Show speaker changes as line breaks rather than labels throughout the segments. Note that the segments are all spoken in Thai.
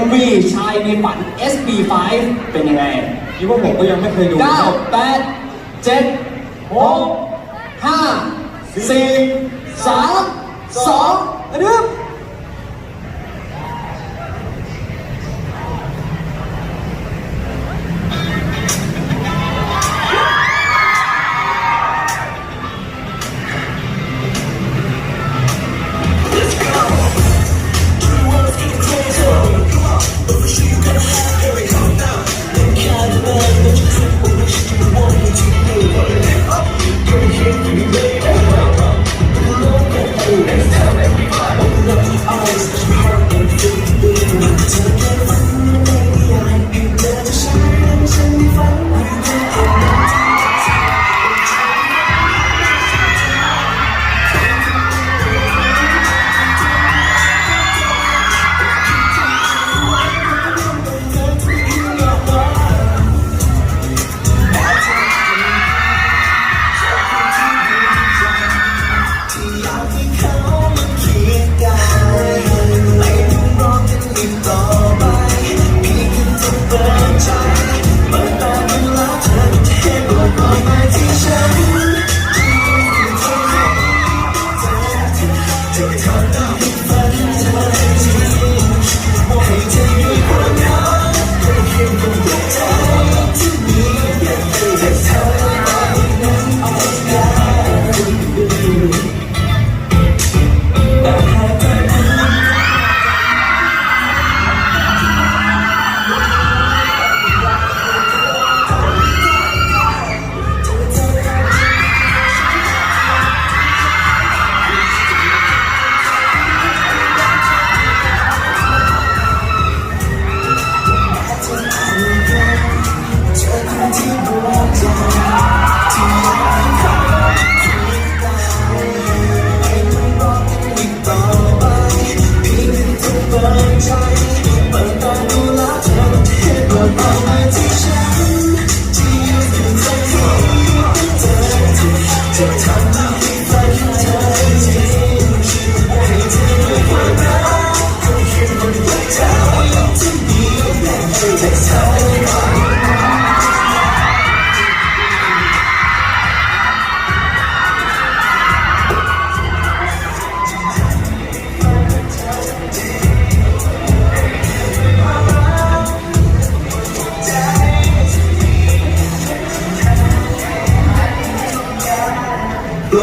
MV ชายในฝัน SB5 เป็นยังไง
คิดว่าผมก็ยังไม่เคยดู
9 8 7 6 5 4 3 2หนึ่ง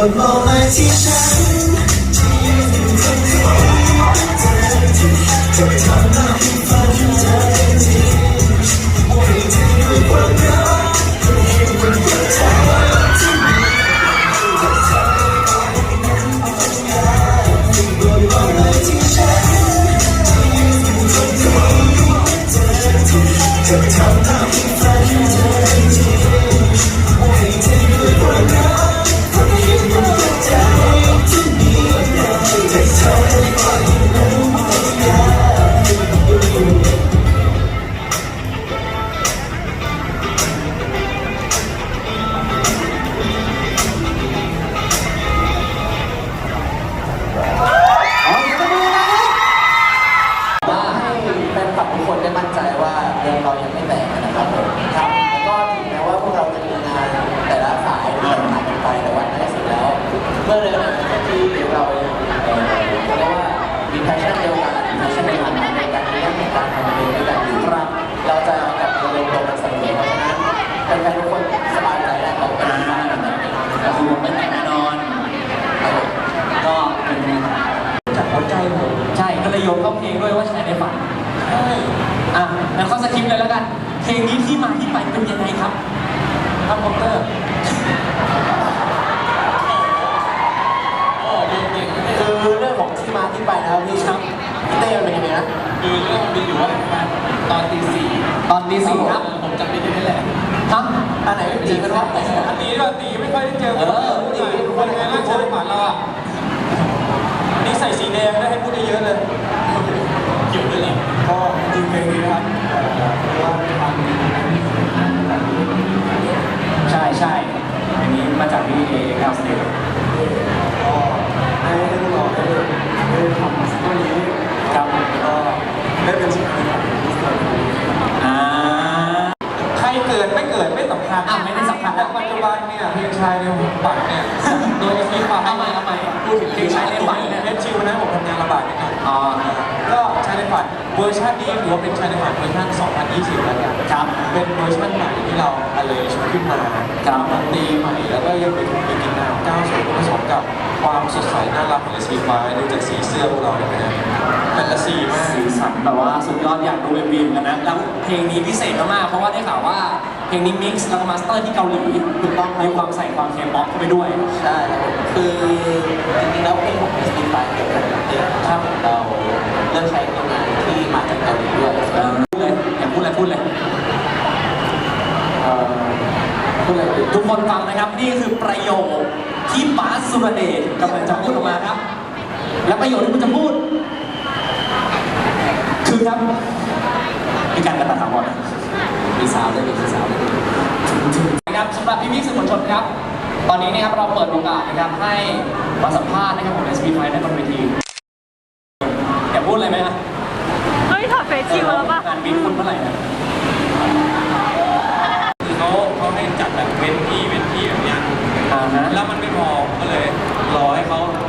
落寞满青山。 จะโยงเข้า
เพลงด้วยว่า
ชายในฝันใช่อะงั้นข้อสคริปต์เลยแล้วกัน เพลงนี้ที่มาที่ไปเป็นยังไงครับครับคอมเตอร์
คือเรื่องของที่มาที่ไปนะครับพี่ครับพี่เต้เป็นยังไงนะ
คือเรื่องมันเป็นอยู่ว่าตอนตีสี่
ตอนตีสี่ครับ
ผมจำไม่ได้แหละ
ครับ
อันไหนจริงกันว่า
อันนี้ตอนตีไม่ค่อยได้เจอเออตี สตจก็ได้ทดลองได้ได้ทำสิ่งนี้
ครับ
ก็ได้เป็นสิ่งของอร์
อ่า
ใครเกิดไม่เกิดไม่สำคัญ
อะไม่ได้สำคัญ
แล้วปัจจุบันเนี่ยเพลงชายในหุบัตรเนี่ยโดยที่ความ
ทำไมทำไมพูดถึงเพลงชายในบัตรเนี่ย
เพชรชิวนะผมทำงานระบาดนิดหน่อย
อ๋อ
ก็ชายในบัตรเวอร์ชันนี้หรือว่าเป็นชายในบัตรเวอร์ชัน 2020 แล้วกัน
ครับ
เป็นเวอร์ชันใหม่ที่เราอะไรชขึ้นมา
ตา
มตีใหม่แล้วก็ยังเป็นมีกลิ่นำ90ผสมกับความสดใสน่ารักของสีฟ้าดูจากสีเสื้อพวกเราเนี่ยนะแต่ละสีมาก
สีสันแบบว่าสุดยอดอยากดูเอ็มวีเหมือนกันนะ แล้วเพลงนี้พิเศษมากๆเพราะว่าได้ข่าวว่าเพลงนี้มิกซ์แล้วก็มาสเตอร์ที่เกาหลีถูกต้องมีความใส่ความเคป๊อปเข้าไปด้วย
ใช่ครับผมคือจริงๆแล้วเพลงของ s อ f เกี่ยวกับเรื่องครับเราเลือกใช้ทีมงานที่มาจากเกาหลีด้วย
เออพูดเลยอยากพูดอะไรพูดเลย
เอ่อพูดอะไรดี
ทุกคนฟังนะครับนี่คือประโยค ที่บาสสุรเดชกำลังจะพูดออกมาครับ และประโยคที่คุณจะพูด คือครับ มีการกระตัดถามก่อน
มีสาวด้วยมีสาวด้วย
นะครับสำหรับพี่พี่ๆสื่อมวลชนครับ ตอนนี้นะครับเราเปิดโอกาสนะครับให้มาสัมภาษณ์นะครับของ SP f i ในบนเวทีอยากพูดอะไรไหมฮะ
เฮ้ยถอดเฟซชิลแล้วป่ะ
งานบินคุณเมื่อไหร่นะ
คือเขาเขาให้จัดแบบเว้นที่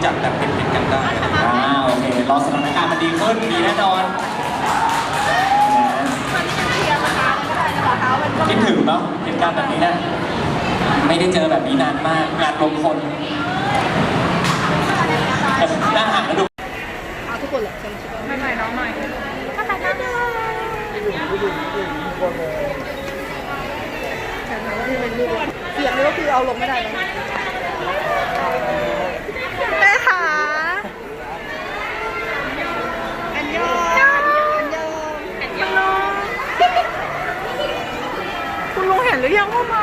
จัดแบบเป็นๆกันได้
อ่าโอเครอสถานการณ์มันดีขึ้นดีแน่นอนคิดถึงเนาะเหตุการณ์แบบนี้นะ ไม่ได้เจอแบบนี้นานมากงานรวมคนน่าหักนมาดู
เอาทุกคนเหรอฉันคิดว่าไม่ใหม่น้องใหม่มาแต่งงานเลยแต่หนูที่เป็นลูกเสียงนี่ก็คือเอาลงไม่ได้นะแม่ขาอันยองอั นย